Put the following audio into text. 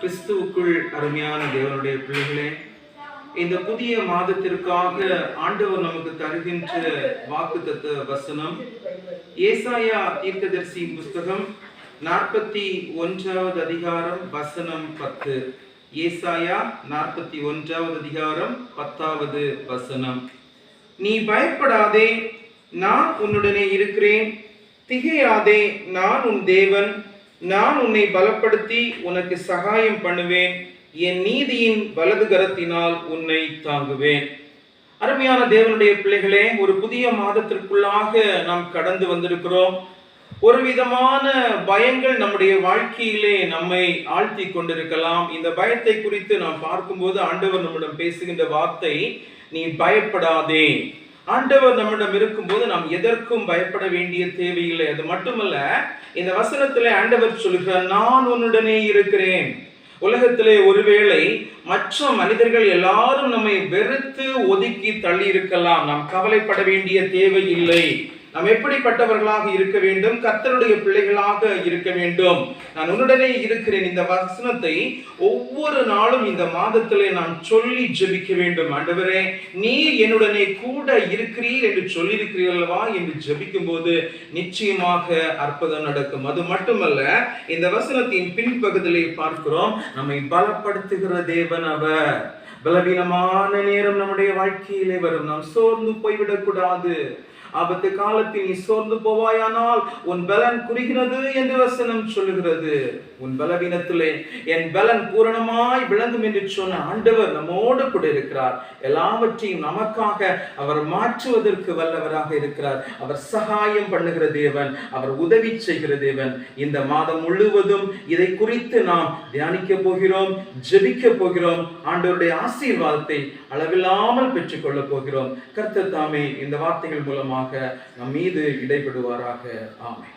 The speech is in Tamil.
கிறிஸ்துவுக்குள் அருமையான தேவனுடைய பிள்ளைகளே இந்த புதிய மாதத்திற்காக ஆண்டவர் நமக்கு தருகின்ற வாக்குத்தத்த வசனம் ஏசாயா தீர்க்கதரிசி புஸ்தகம் நாற்பத்தி ஒன்றாவது அதிகாரம் வசனம் பத்து. ஏசாயா நாற்பத்தி ஒன்றாவது அதிகாரம் பத்தாவது வசனம். நீ பயப்படாதே நான் உன்னுடனே இருக்கிறேன். திகையாதே நான் உன் தேவன். நான் உன்னை பலப்படுத்தி உனக்கு சகாயம் பண்ணுவேன். என் நீதியின் வலது கரத்தினால் உன்னை தாங்குவேன். அருமையான தேவனுடைய பிள்ளைகளே ஒரு புதிய மாதத்திற்குள்ளாக நாம் கடந்து வந்திருக்கிறோம். ஒரு விதமான பயங்கள் நம்முடைய வாழ்க்கையிலே நம்மை ஆழ்த்தி கொண்டிருக்கலாம். இந்த பயத்தை குறித்து நாம் பார்க்கும்போது ஆண்டவர் நம்மிடம் பேசுகின்ற வார்த்தை நீ பயப்படாதே. ஆண்டவர் நம்மிடம் இருக்கும்போது நாம் எதற்கும் பயப்பட வேண்டிய தேவையில்லை. அது மட்டுமல்ல இந்த வசனத்தில் ஆண்டவர் சொல்கிறார் நான் உன்னுடனே இருக்கிறேன். உலகத்திலே ஒருவேளை மற்ற மனிதர்கள் எல்லாரும் நம்மை வெறுத்து ஒதுக்கி தள்ளி இருக்கலாம் நாம் கவலைப்பட வேண்டிய தேவை இல்லை நாம் எப்படிப்பட்டவர்களாக இருக்க வேண்டும்? கர்த்தருடைய பிள்ளைகளாக இருக்க வேண்டும். நான் உன்னுடனே இருக்கிறேன். இந்த வசனத்தை ஒவ்வொரு நாளும் இந்த மாதத்திலே நான் சொல்லி ஜெபிக்க வேண்டும். ஆண்டவரே நீ என்னுடனே கூட இருக்கிறீர் என்று சொல்லியிருக்கிறீர்களவா என்று ஜெபிக்கும் போது நிச்சயமாக அற்புதம் நடக்கும். அது மட்டுமல்ல இந்த வசனத்தின் பின்பகுதியிலே பார்க்கிறோம் நம்மை பலப்படுத்துகிற தேவன் அவர். பலவீனமான நேரம் நம்முடைய வாழ்க்கையிலே வரும். நாம் சோர்ந்து போய்விடக்கூடாது. ஆபத்து காலத்தில் நீ சோர்ந்து போவாயானால் உன் பலன் குறுகிறது என்று வசனம் சொல்லுகிறது. உன் பலவீனத்திலே என் பலன் பூரணமாய் விளங்கும் என்று சொன்ன ஆண்டவர் நம்மோடு கூட இருக்கிறார். எல்லாவற்றையும் நமக்காக அவர் மாற்றுவதற்கு வல்லவராக இருக்கிறார். அவர் சகாயம் பண்ணுகிற தேவன் அவர் உதவி செய்கிற தேவன். இந்த மாதம் முழுவதும் இதை குறித்து நாம் தியானிக்க போகிறோம் ஜெபிக்க போகிறோம். ஆண்டவருடைய ஆசீர்வாதத்தை அளவில்லாமல் பெற்றுக்கொள்ளப் போகிறோம். கர்த்தர் தாமே இந்த வார்த்தைகள் மூலமாக நம் மீது இடைபடுவாராக. ஆமை